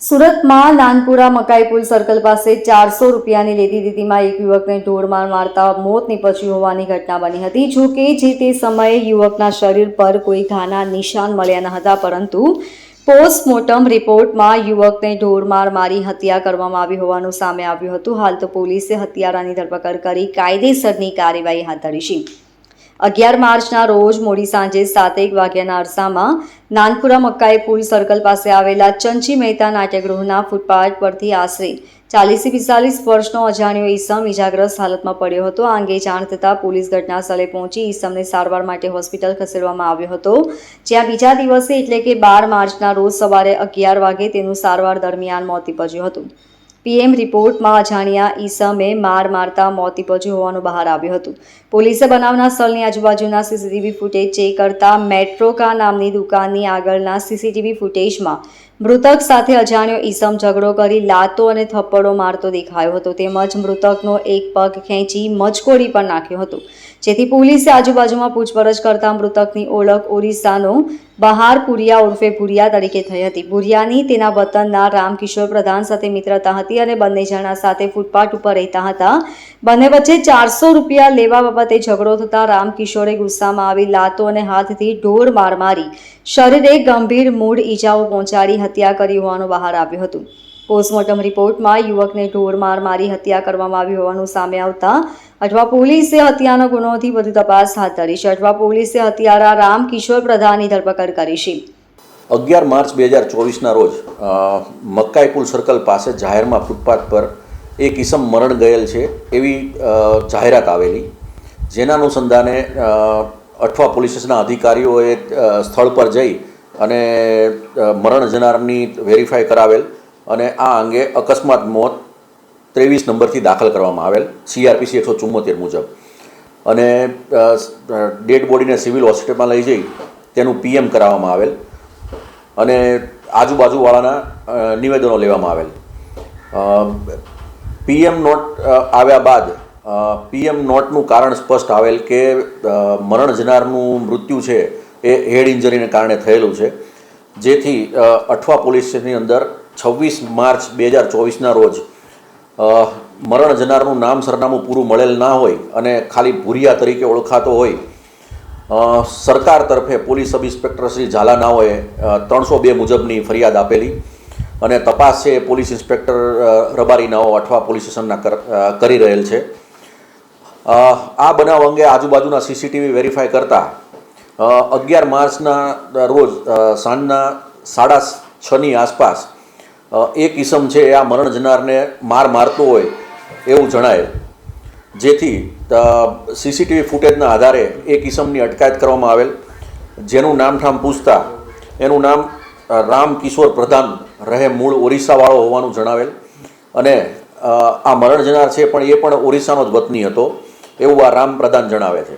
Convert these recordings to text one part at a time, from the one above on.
સુરતમાં નાનપુરા મકાઈપુલ સર્કલ પાસે ચારસો રૂપિયાની લેતી દીધીમાં એક યુવકને ઢોરમાર મારતા મોત નીપજ્યું હોવાની ઘટના બની હતી. જો કે જે તે સમયે યુવકના શરીર પર કોઈ ઘાના નિશાન મળ્યા ન હતા, પરંતુ પોસ્ટમોર્ટમ રિપોર્ટમાં યુવકને ઢોરમાર મારી હત્યા કરવામાં આવી હોવાનું સામે આવ્યું હતું. હાલ તો પોલીસે હત્યારાની ધરપકડ કરી કાયદેસરની કાર્યવાહી હાથ ધરી છે. અગિયાર માર્ચના રોજ મોડી સાંજે સાતેક વાગ્યાના અરસામાં નાનપુરા મક્કાએ પુલ સર્કલ પાસે આવેલા ચંચી મહેતા નાટ્યગૃહના ફૂટપાથ પરથી આશરે ચાલીસથી પિસ્તાલીસ વર્ષનો અજાણ્યો ઈસમ ઇજાગ્રસ્ત હાલતમાં પડ્યો હતો. આ અંગે જાણ થતાં પોલીસ ઘટના સ્થળે પહોંચી ઈસમને સારવાર માટે હોસ્પિટલ ખસેડવામાં આવ્યો હતો. જ્યાં બીજા દિવસે એટલે કે બાર માર્ચના રોજ સવારે અગિયાર વાગે તેનું સારવાર દરમિયાન મોત નીપજ્યું હતું. પીએમ રિપોર્ટમાં અજાણ્યા ઈસમે માર મારતા મોત નીપજ્યું હોવાનું બહાર આવ્યું હતું. પોલીસે બનાવના સ્થળની આજુબાજુના સીસીટીવી ફૂટેજ ચેક કરતા મેટ્રોકા નામની દુકાનની આગળના સીસીટીવી ફૂટેજમાં મૃતક સાથે અજાણ્યો ઈસમ ઝઘડો કરી લાતો અને થપ્પડો મારતો દેખાયો હતો. તેમજ મૃતકનો એક પગ ખેંચી મચકોડી પણ નાખ્યો હતો. જેથી પોલીસે આજુબાજુમાં પૂછપરછ કરતા મૃતકની ઓળખ ઓરિસ્સાનો બહાર પુરિયા ઉર્ફે ભુરિયા તરીકે થઈ હતી. ભુરિયાની તેના વતનના રામકિશોર પ્રધાન સાથે મિત્રતા હતી અને બંને જણા સાથે ફૂટપાથ ઉપર રહેતા હતા. બંને વચ્ચે ચારસો રૂપિયા લેવા બાબતે ઝઘડો થતા રામકિશોરે ગુસ્સામાં આવી લાતો અને હાથથી ઢોર માર મારી. શરીરે ગંભીર મૂળ ઈજાઓ પહોંચાડી હત્યા કરી હોવાનું બહાર આવ્યું હતું. પોસ્ટમોર્ટમ રિપોર્ટમાં યુવકને ઢોર માર મારી હત્યા કરવામાં આવી હોવાનું સામે આવતા અઠવા પોલીસે હત્યાનો ગુનોથી વધુ તપાસ હાથ ધરી છે. અઠવા પોલીસે હત્યારા રામ કિશોર પ્રધાનની ધરપકડ કરી છે. અગિયાર માર્ચ બે હજાર ચોવીસના રોજ મક્કાઈપુલ સર્કલ પાસે જાહેરમાં ફૂટપાથ પર એક ઈસમ મરણ ગયેલ છે એવી જાહેરાત આવેલી. જેના અનુસંધાને અઠવા પોલીસ સ્ટેશનના અધિકારીઓએ સ્થળ પર જઈ અને મરણ જનારની વેરીફાઈ કરાવેલ અને આ અંગે અકસ્માત મોત ત્રેવીસ નંબરથી દાખલ કરવામાં આવેલ સીઆરપીસી એકસો ચુમ્મોતેર મુજબ. અને ડેડ બોડીને સિવિલ હોસ્પિટલમાં લઈ જઈ તેનું પીએમ કરાવવામાં આવેલ અને આજુબાજુવાળાના નિવેદનો લેવામાં આવેલ. પીએમ નોટ આવ્યા બાદ પીએમ નોટનું કારણ સ્પષ્ટ આવેલ કે મરણ જનારનું મૃત્યુ છે એ હેડ ઇન્જરીને કારણે થયેલું છે. જેથી અઠવા પોલીસ સ્ટેશનની અંદર છવ્વીસ માર્ચ બે હજાર ચોવીસના રોજ મરણ જનારનું નામ સરનામું પૂરું મળેલ ના હોય અને ખાલી ભૂરિયા તરીકે ઓળખાતો હોય સરકાર તરફે પોલીસ સબ ઇન્સ્પેક્ટર શ્રી ઝાલાનાઓએ ત્રણસો બે મુજબની ફરિયાદ આપેલી અને તપાસ છે પોલીસ ઇન્સ્પેક્ટર રબારીનાઓ અઠવા પોલીસ સ્ટેશનના કરી રહેલ છે. આ બનાવ અંગે આજુબાજુના સીસીટીવી વેરીફાઈ કરતા અગિયાર માર્ચના રોજ સાંજના સાડા છની આસપાસ એ એક ઈસમ છે, એ આ મરણ જનારને માર મારતો હોય એવું જણાય. જેથી સીસીટીવી ફૂટેજના આધારે એક ઈસમની અટકાયત કરવામાં આવેલ. જેનું નામઠામ પૂછતા, એનું નામ રામ કિશોર પ્રધાન રહે મૂળ ઓરિસ્સાવાળો હોવાનું જણાવેલ. અને આ મરણ જનાર છે, પણ એ પણ ઓરિસ્સાનો જ વતની હતો, એવું આ રામ પ્રધાન જણાવે છે.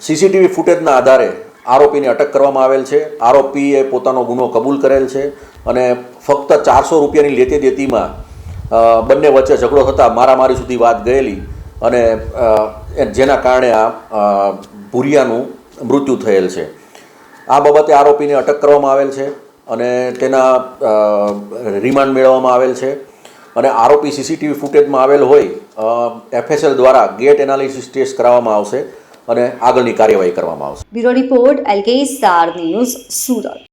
સીસીટીવી ફૂટેજના આધારે આરોપીને અટક કરવામાં આવેલ છે. આરોપીએ પોતાનો ગુનો કબૂલ કરેલ છે અને ફક્ત ચારસો રૂપિયાની લેતી દેતીમાં બંને વચ્ચે ઝઘડો થતાં મારામારી સુધી વાત ગયેલી અને જેના કારણે આ ભૂરિયાનું મૃત્યુ થયેલ છે. આ બાબતે આરોપીને અટક કરવામાં આવેલ છે અને તેના રિમાન્ડ મેળવવામાં આવેલ છે અને આરોપી સીસીટીવી ફૂટેજમાં આવેલ હોય એફએસએલ દ્વારા ગેટ એનાલિસિસ ટેસ્ટ કરાવવામાં આવશે. અને આગળની કાર્યવાહી કરવામાં આવશે. Bureau report LK star news Surat.